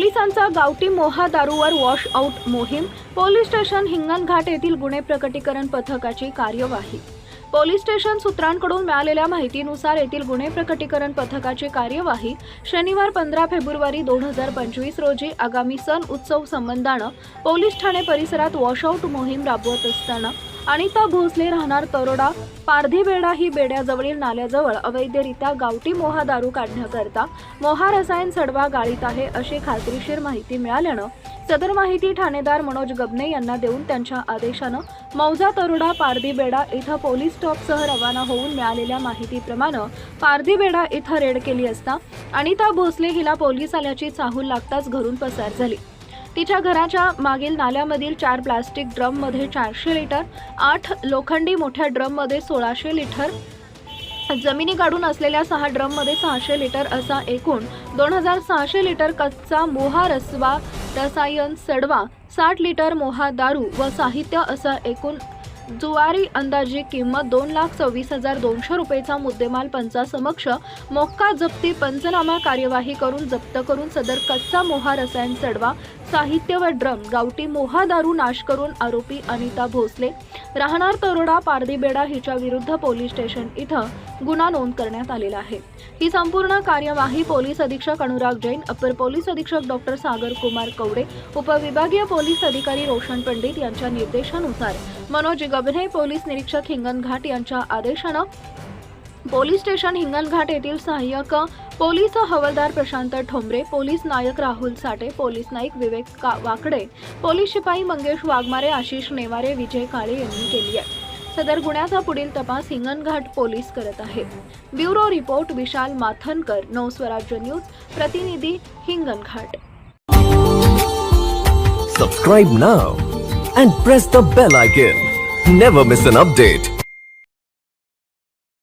पोलिसांचा गावठी मोहा दारूवर वॉश आऊट मोहीम पोलीस स्टेशन हिंगणघाट येथील गुन्हे प्रकटीकरण पथकाची कार्यवाही. पोलीस स्टेशन सूत्रांकडून मिळालेल्या माहितीनुसार येथील गुन्हे प्रकटीकरण पथकाची कार्यवाही शनिवार पंधरा फेब्रुवारी दोन हजार पंचवीस रोजी आगामी सण उत्सव संबंधानं पोलीस ठाणे परिसरात वॉशआऊट मोहीम राबवत असताना अनिता भोसले राहणार तरोडा. पारधीबेडा ही बेड्याजवळील नाल्याजवळ अवैधरित्या गावठी मोहा दारू काढण्याकरता मोहा रसायन सडवा गाळीत आहे अशी खात्रीशीर माहिती मिळाल्यानं सदर माहिती ठाणेदार मनोज गबने यांना देऊन त्यांच्या आदेशानं मौजा तरोडा पारधीबेडा इथं पोलीस स्टॉपसह रवाना होऊन मिळालेल्या माहितीप्रमाणे पारधीबेडा इथं रेड केली असता अनिता भोसले हिला पोलीस आल्याची चाहूल लागताच घरून पसार झाली. तिच्या घराच्या मागील नाल्यामधील चार प्लास्टिक ड्रममध्ये चारशे लिटर आठ लोखंडी मोठ्या ड्रममध्ये सोळाशे लिटर जमिनी काढून असलेल्या सहा ड्रममध्ये सहाशे लिटर असा एकूण दोन हजार सहाशे लिटर कच्चा मोहा रसवा रसायन सडवा साठ लिटर मोहा दारू व साहित्य असा एकूण जुवारी अंदाजी किंमत दोन लाख सव्वीस हजार दोनशे रुपयेचा मुद्देमाल पंचासमक्ष मोक्का जप्ती पंचनामा कार्यवाही करून जप्त करून सदर कच्चा मोहा रसायन चढवा साहित्य व ड्रम गावठी मोहा दारू नाश करून आरोपी अनिता भोसले राहणार तरोडा पारदीबेडा हिच्या विरुद्ध पोलीस स्टेशन इथं गुन्हा नोंद करण्यात आलेला आहे. ही संपूर्ण कार्यवाही पोलीस अधीक्षक अनुराग जैन अपर पोलीस अधीक्षक डॉक्टर सागर कुमार कवडे उपविभागीय पोलीस अधिकारी रोशन पंडित यांच्या निर्देशानुसार मनोज गबने पोलीस निरीक्षक हिंगणघाट यांच्या आदेशानं पोलीस स्टेशन हिंगणघाट येथील सहाय्यक पोलीस हवालदार प्रशांत ठोंबरे पोलीस नायक राहुल साठे पोलीस नाईक विवेक का वाकडे पोलीस शिपाई मंगेश वाघमारे आशिष नेवारे विजय काळे यांनी केली आहे. सदर गुन्ह्याचा पुढील तपास हिंगणघाट पोलीस करत आहेत. Bureau report Vishal Mathankar Navswarajya news प्रतिनिधी Hinganghat. Subscribe now and press the bell icon never miss an update